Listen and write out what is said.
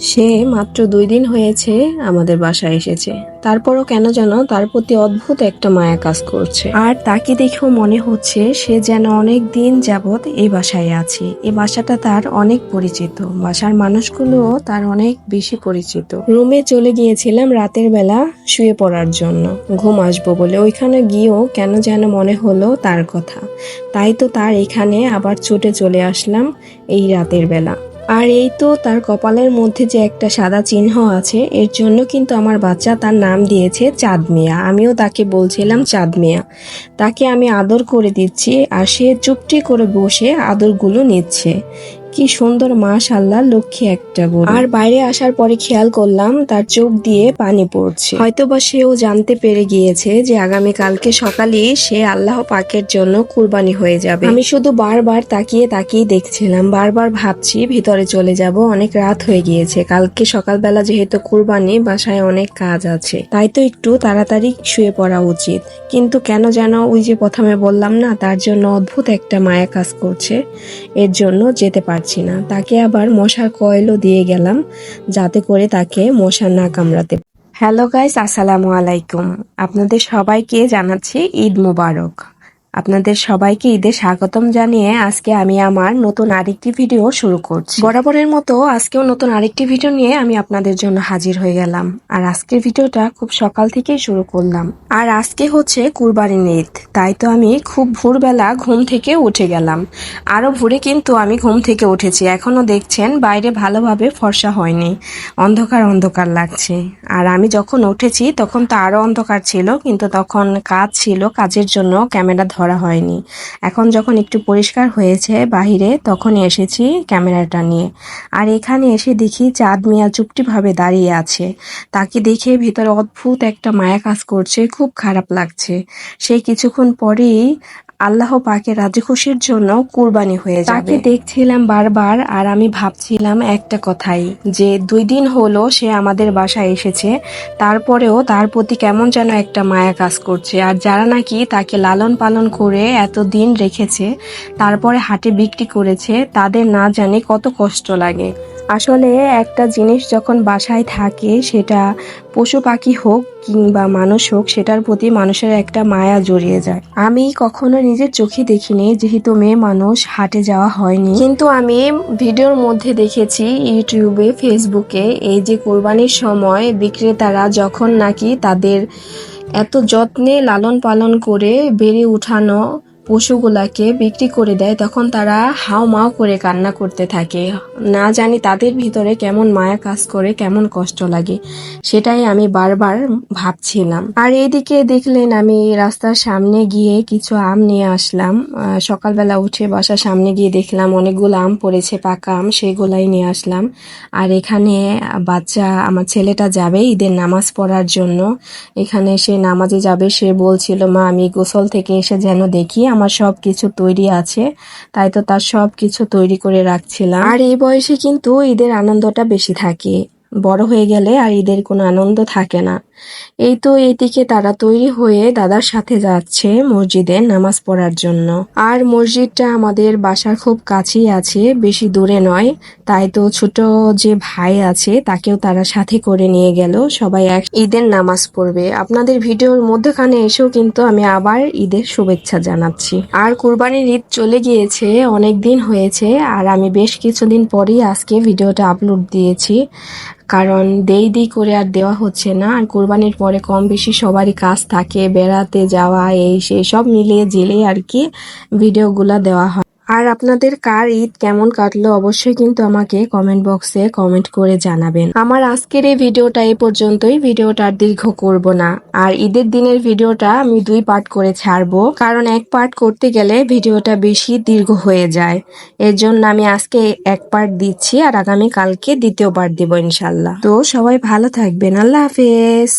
সে মাত্র দুই দিন হয়েছে আমাদের বাসায় এসেছে। তারপরও কেন যেন তার প্রতি অদ্ভুত একটা মায়া কাজ করছে। আর তাকে দেখেও মনে হচ্ছে সে যেন অনেক দিন যাবৎ এই বাসায় আছে। এই বাসাটা তার অনেক পরিচিত। বাসার মানুষগুলোও তার অনেক বেশি পরিচিত। রুমে চলে গিয়েছিলাম রাতের বেলা শুয়ে পড়ার জন্য। ঘুম আসব বলে ওইখানে গিয়েও কেন যেন মনে হলো তার কথা। তাই তো তার এখানে আবার ছুটে চলে আসলাম এই রাতের বেলা। আর এই তো তার কপালের মধ্যে যে একটা সাদা চিহ্ন আছে, এর জন্য কিন্তু আমার বাচ্চা তার নাম দিয়েছে চাঁদ মিয়া। আমিও তাকে বলছিলাম চাঁদ মিয়া। তাকে আমি আদর করে দিচ্ছি আর সে চুপটি করে বসে আদরগুলো নিচ্ছে। কি সুন্দর মাশাল্লাহ লক্ষ্মী একটা গরু। আর বাইরে আসার পরে খেয়াল করলাম, তার চোখ দিয়ে পানি পড়ছে। হয়তো বা সেও জানতে পেরে গিয়েছে যে আগামী কালকে সকালে সে আল্লাহ পাকের জন্য কুরবানি হয়ে যাবে। আমি শুধু বারবার তাকিয়ে তাকিয়ে দেখছিলাম, বারবার ভাবছি ভিতরে চলে যাব, অনেক রাত হয়ে গিয়েছে। কালকে সকালবেলা যেহেতু কুরবানি, বাসায় অনেক কাজ আছে। তাই তো একটু তাড়াতাড়ি শুয়ে পড়া উচিত। কিন্তু কেন যেন ওই যে প্রথমে বললাম না, তার জন্য অদ্ভুত একটা মায়া কাজ করছে। এর জন্য যেতে পারছি না। তাকে আবার মশার কয়েলও দিয়ে গেলাম, যাতে করে তাকে মশা না কামড়াতে হ্যালো গাইস, আসসালামু আলাইকুম। আপনাদের সবাইকে জানাচ্ছি ঈদ মোবারক। আপনাদের সবাইকে ঈদের স্বাগতম জানিয়ে আজকে আমি আমার নতুন আরেকটি ভিডিও শুরু করছি। বরাবরের মতো আজকেও নতুন আরেকটি ভিডিও নিয়ে আমি আপনাদের জন্য হাজির হয়ে গেলাম। আর আজকের ভিডিওটা খুব সকাল থেকেই শুরু করলাম। আর আজকে হচ্ছে কুরবানির ঈদ, তাই তো আমি খুব ভোরবেলা ঘুম থেকে উঠে গেলাম। আরও ভোরে কিন্তু আমি ঘুম থেকে উঠেছি এখনও দেখছেন বাইরে ভালোভাবে ফর্সা হয়নি, অন্ধকার অন্ধকার লাগছে। আর আমি যখন উঠেছি তখন তো আরও অন্ধকার ছিল, কিন্তু তখন কাজ ছিল কাজের জন্য, ক্যামেরা ধরা হয়নি। এখন যখন একটু পরিষ্কার হয়েছে বাহিরে তখন এসেছি ক্যামেরাটা নিয়ে। আর এখানে এসে দেখি চাঁদ মিয়া চুপটিভাবে দাঁড়িয়ে আছে। তাকে দেখে ভিতরে অদ্ভুত একটা মায়া কাজ করছে, খুব খারাপ লাগছে। সে কিছুক্ষণ পরেই আল্লাহ পাকে রাজি খুশির জন্য কুরবানি হয়ে যাবে। তাকে দেখছিলাম বারবার আর আমি ভাবছিলাম একটা কথাই, যে দুই দিন হলো সে আমাদের বাসায় এসেছে, তারপরেও তার প্রতি কেমন যেন একটা মায়া কাজ করছে। আর যারা নাকি তাকে লালন পালন করে এত দিন রেখেছে, তারপরে হাটে বিক্রি করেছে, তাদের না জানি কত কষ্ট লাগে। আসলে একটা জিনিস যখন বাসায় থাকে, সেটা পশু পাখি হোক কিংবা মানুষ হোক, সেটার প্রতি মানুষের একটা মায়া জড়িয়ে যায়। আমি কখনো নিজের চোখে দেখিনি, যেহেতু মেয়ে মানুষ, হাটে যাওয়া হয়নি। কিন্তু আমি ভিডিওর মধ্যে দেখেছি, ইউটিউবে, ফেসবুকে, এই যে কোরবানির সময় বিক্রেতারা যখন নাকি তাদের এত যত্নে লালন পালন করে বেড়ে উঠানো পশুগুলাকে বিক্রি করে দেয়, তখন তারা হাও মাও করে কান্না করতে থাকে। না জানি তাদের ভিতরে কেমন মায়া কাজ করে, কেমন কষ্ট লাগে, সেটাই আমি বারবার ভাবছিলাম। আর এইদিকে দেখলেন, আমি রাস্তার সামনে গিয়ে কিছু আম নিয়ে আসলাম। সকালবেলা উঠে বাসার সামনে গিয়ে দেখলাম অনেকগুলো আম পড়েছে, পাকা আম, সেগুলাই নিয়ে আসলাম। আর এখানে বাচ্চা, আমার ছেলেটা যাবে ঈদের নামাজ পড়ার জন্য। এখানে সে নামাজে যাবে, সে বলছিল, মা, আমি গোসল থেকে এসে যেন দেখি আমার সব কিছু তৈরি আছে, তাই তো তার সব কিছু তৈরি করে রাখছিলাম। আর এই বয়সে কিন্তু ঈদের আনন্দটা বেশি থাকে। বড় হয়ে গেলে আর ঈদের কোনো আনন্দ থাকে না। এই তো এইদিকে তারা তৈরি হয়ে দাদার সাথে যাচ্ছে মসজিদে নামাজ পড়ার জন্য। আর মসজিদটা আমাদের বাসার খুব কাছেই আছে, বেশি দূরে নয়। তাই তো ছোট যে ভাই আছে, তাকেও তারা সাথে করে নিয়ে গেল। সবাই এক ঈদের নামাজ পড়বে। আপনাদের ভিডিওর মধ্যখানে এসেও কিন্তু আমি আবার ঈদের শুভেচ্ছা জানাচ্ছি। আর কুরবানির ঈদ চলে গিয়েছে, অনেক দিন হয়েছে, আর আমি বেশ কিছুদিন পরেই আজকে ভিডিওটা আপলোড দিয়েছি। কারণ দেই দেই করে আর দেওয়া হচ্ছে না। আর কোরবানির পরে কম বেশি সবারই কাজ থাকে, বেড়াতে যাওয়া, এই সেই সব মিলিয়ে জেলে আর কি ভিডিওগুলা দেওয়া হয়। আর আপনাদের কার ঈদ কেমন কাটলো অবশ্যই কিন্তু আমাকে কমেন্ট বক্সে কমেন্ট করে জানাবেন। আমার আজকের এই ভিডিওটা এই পর্যন্তই। ভিডিওটা দীর্ঘ করব না। আর ঈদের দিনের ভিডিওটা আমি দুই পার্ট করে ছাড়বো। কারণ এক পার্ট করতে গেলে ভিডিওটা বেশি দীর্ঘ হয়ে যায়। এর জন্য আমি আজকে এক পার্ট দিচ্ছি আর আগামী কালকে দ্বিতীয় পার্ট দিব ইনশাল্লাহ। তো সবাই ভালো থাকবেন। আল্লাহ হাফেজ।